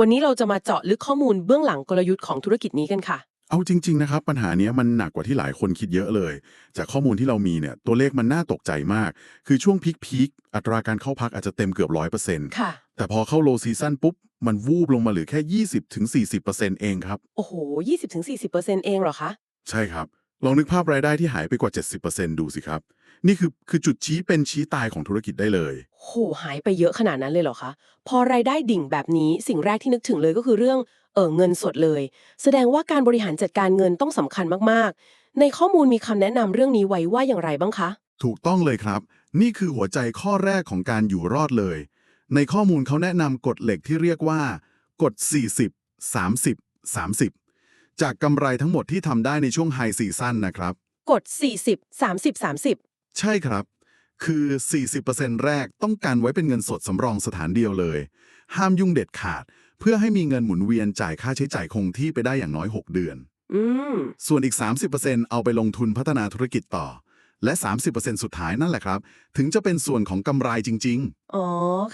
วันนี้เราจะมาเจาะลึกข้อมูลเบื้องหลังกลยุทธ์ของธุรกิจนี้กันค่ะ เอาจริง ๆ นะครับ ปัญหาเนี้ยมันหนักกว่าที่หลายคนคิดเยอะเลย จากข้อมูลที่เรามีเนี่ยตัวเลขมันน่าตกใจมาก คือช่วงพีคพีคๆอัตราการเข้าพักอาจจะเต็มเกือบร้อยเปอร์เซ็นต์ค่ะ แต่พอเข้าโลซีซั่นปุ๊บ มันวูบลงมาเหลือแค่ 20-40%เองครับ โอ้โห 20-40%เองเหรอคะ ใช่ครับ ลองนึกภาพรายได้ที่หายไปกว่า 70%ดูสิครับ นี่คือคือจุดชี้เป็นชี้ตายของธุรกิจได้เลย โหหายไปเยอะขนาดนั้นเลยเหรอคะ พอรายได้ดิ่งแบบนี้สิ่งแรกที่นึกถึงเลยก็คือเรื่องเออเงินสดเลย แสดงว่าการบริหารจัดการเงินต้องสำคัญมากๆ ในข้อมูลมีคำแนะนำเรื่องนี้ไว้ว่าอย่างไรบ้างคะ ถูกต้องเลยครับ นี่คือหัวใจข้อแรกของการอยู่รอดเลย ในข้อมูลเขาแนะนำกฎเหล็กที่เรียกว่ากฎ40 30 30 จากกำไรทั้งหมดที่ทำได้ในช่วงไฮซีซั่นนะครับ กด 40 30 30 ใช่ครับ คือ 40%แรกต้องการไว้เป็นเงินสดสำรองสถานเดียวเลย ห้ามยุ่งเด็ดขาด เพื่อให้มีเงินหมุนเวียนจ่ายค่าใช้จ่ายคงที่ไปได้อย่างน้อย 6 เดือน อืม ส่วนอีก 30%เอาไปลงทุนพัฒนาธุรกิจต่อ และ 30%สุดท้ายนั่นแหละครับ ถึงจะเป็นส่วนของกำไรจริงอ๋อ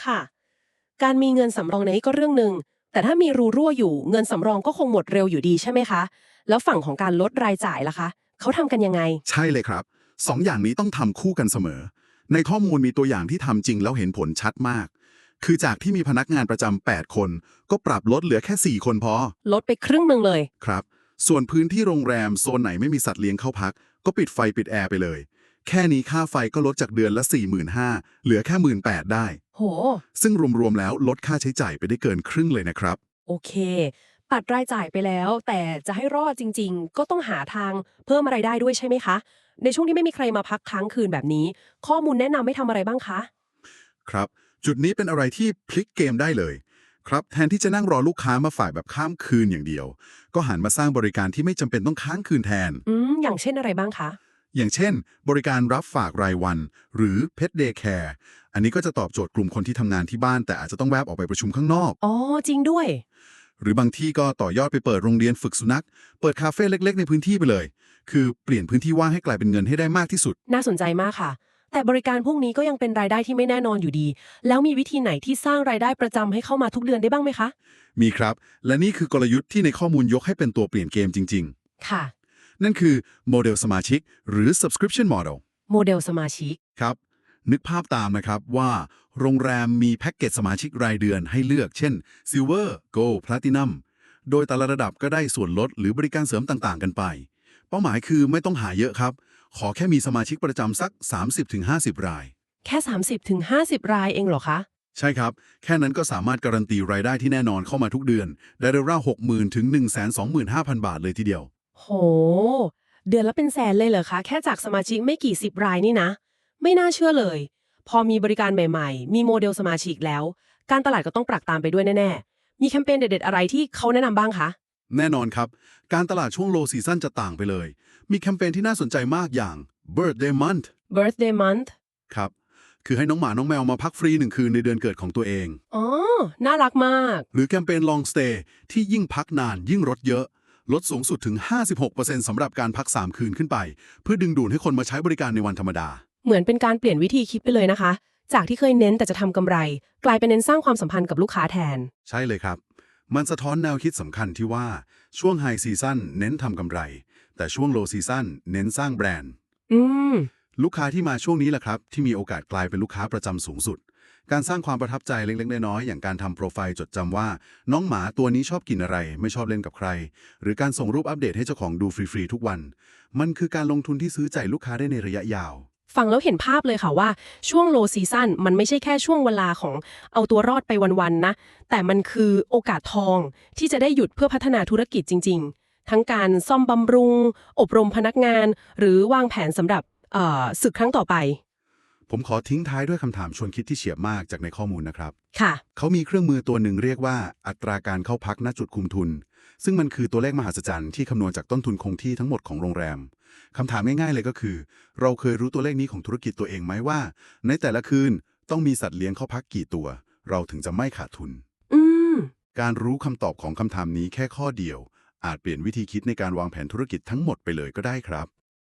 ค่ะ การมีเงินสำรองในนี้ก็เรื่องหนึ่ง แต่ถ้ามีรูรั่วอยู่เงินสำรองก็คงหมดเร็วอยู่ดีใช่ไหมคะ แล้วฝั่งของการลดรายจ่ายล่ะคะ เขาทำกันยังไงๆใช่เลยครับสองอย่างนี้ต้องทำคู่กันเสมอ ในข้อมูลมีตัวอย่างที่ทำจริงแล้วเห็นผลชัดมาก คือจากที่มีพนักงานประจำ8คน ก็ปรับลดเหลือแค่ 4 คนพอ ลดไปครึ่งหนึ่งเลย ครับ ส่วนพื้นที่โรงแรมโซนไหนไม่มีสัตว์เลี้ยงเข้าพัก ก็ปิดไฟปิดแอร์ไปเลย แค่นี้ค่าไฟก็ลดจากเดือนละ 45,000เหลือแค่ 18,000ได้ โห ซึ่งรวมๆแล้วลดค่าใช้จ่ายไปได้เกินครึ่งเลยนะครับ โอเค ปัดรายจ่ายไปแล้ว แต่จะให้รอดจริง ๆ ก็ต้องหาทางเพิ่มอะไรายได้ด้วยใช่ไหมคะ ในช่วงที่ไม่มีใครมาพักค้างคืนแบบนี้ ข้อมูลแนะนำให้ทำอะไรบ้างคะ ครับ จุดนี้เป็นอะไรที่พลิกเกมได้เลย ครับแทนที่จะนั่งรอลูกค้ามาฝ่ายแบบข้ามคืนอย่างเดียว ก็หันมาสร้างบริการที่ไม่จำเป็นต้องค้างคืนแทน อืมอย่างเช่นอะไรบ้างคะ อย่างเช่น บริการรับฝากรายวัน หรือ Pet Day Care อันนี้ก็จะตอบโจทย์กลุ่มคนที่ทำงานที่บ้าน แต่อาจจะต้องแวบออกไปประชุมข้างนอก อ๋อ จริงด้วย หรือบางที่ก็ต่อยอดไปเปิดโรงเรียนฝึกสุนัข เปิดคาเฟ่เล็ก ๆ ในพื้นที่ไปเลย คือเปลี่ยนพื้นที่ว่างให้กลายเป็นเงินให้ได้มากที่สุด น่าสนใจมากค่ะ แต่บริการพวกนี้ก็ยังเป็นรายได้ที่ไม่แน่นอนอยู่ดี แล้วมีวิธีไหนที่สร้างรายได้ประจำให้เข้ามาทุกเดือนได้บ้างไหมคะ มีครับ และนี่คือกลยุทธ์ที่ในข้อมูลยกให้เป็นตัวเปลี่ยนเกมจริงค่ะๆ นั่นคือโมเดลสมาชิกหรือ subscription model โมเดลสมาชิก ครับ นึกภาพตามนะครับว่า โรงแรมมีแพ็กเกจสมาชิกรายเดือนให้เลือก เช่น Silver Gold Platinum โดยแต่ละระดับก็ได้ส่วนลดหรือบริการเสริมต่างๆ กันไป เป้าหมายคือไม่ต้องหาเยอะครับ ขอแค่มีสมาชิกประจำสัก 30-50 ราย แค่ 30-50ถึง50รายเองเหรอคะ ใช่ครับ แค่นั้นก็สามารถการันตีรายได้ที่แน่นอนเข้ามาทุกเดือน ได้ราวๆ60,000ถึง125,000 บาทเลยทีเดียว โห เดือนละเป็นแสนเลยเหรอคะ แค่จากสมาชิกไม่กี่สิบรายนี่นะ ไม่น่าเชื่อเลย พอมีบริการใหม่ๆ มีโมเดลสมาชิกแล้ว การตลาดก็ต้องปรับตามไปด้วยแน่ๆ มีแคมเปญเด็ดๆ อะไรที่เขาแนะนำบ้างคะ แน่นอนครับ การตลาดช่วงโลซีซั่นจะต่างไปเลย มีแคมเปญที่น่าสนใจมากอย่าง Birthday Month birthday month ครับ คือให้น้องหมาน้องแมวมาพักฟรีหนึ่งคืนในเดือนเกิดของตัวเอง อ๋อ น่ารักมาก หรือแคมเปญ Long Stay ที่ยิ่งพักนานยิ่งลดเยอะ ลดสูงสุดถึง 56%สำหรับการพัก 3 คืนขึ้นไป เพื่อดึงดูดให้คนมาใช้บริการในวันธรรมดา เหมือนเป็นการเปลี่ยนวิธีคิดไปเลยนะคะ จากที่เคยเน้นแต่จะทำกำไร กลายเป็นเน้นสร้างความสัมพันธ์กับลูกค้าแทน ใช่เลยครับ มันสะท้อนแนวคิดสำคัญที่ว่าช่วงไฮซีซั่นเน้นทำกำไร แต่ช่วงโลซีซั่นเน้นสร้างแบรนด์ อืมลูกค้าที่มาช่วงนี้แหละครับ ที่มีโอกาสกลายเป็นลูกค้าประจำสูงสุด การสร้างความประทับใจเล็กๆ น้อยๆอย่างการทำโปรไฟล์จดจำว่า น้องหมาตัวนี้ชอบกินอะไร ไม่ชอบเล่นกับใคร หรือการส่งรูปอัปเดตให้เจ้าของดูฟรีๆทุกวัน มันคือการลงทุนที่ซื้อใจลูกค้าได้ในระยะยาวฟังแล้วเห็นภาพเลยค่ะว่าช่วงโลซีซั่นมันไม่ใช่แค่ช่วงเวลาของเอาตัวรอดไปวันๆนะ แต่มันคือโอกาสทองที่จะได้หยุดเพื่อพัฒนาธุรกิจจริง ๆ ทั้งการซ่อมบำรุง อบรมพนักงาน หรือวางแผนสำหรับเอ่อศึกครั้งต่อไป ผมขอทิ้งท้ายด้วยคำถามชวนคิดที่เฉียบมากจากในข้อมูลนะครับ ค่ะ เขามีเครื่องมือตัวหนึ่งเรียกว่าอัตราการเข้าพักณจุดคุมทุน ซึ่งมันคือตัวเลขมหัศจรรย์ที่คำนวณจากต้นทุนคงที่ทั้งหมดของโรงแรมคำถามง่ายๆเลยก็คือ เราเคยรู้ตัวเลขนี้ของธุรกิจตัวเองไหมว่า ในแต่ละคืนต้องมีสัตว์เลี้ยงเข้าพักกี่ตัว เราถึงจะไม่ขาดทุน อืม การรู้คำตอบของคำถามนี้แค่ข้อเดียว อาจเปลี่ยนวิธีคิดในการวางแผนธุรกิจทั้งหมดไปเลยก็ได้ครับ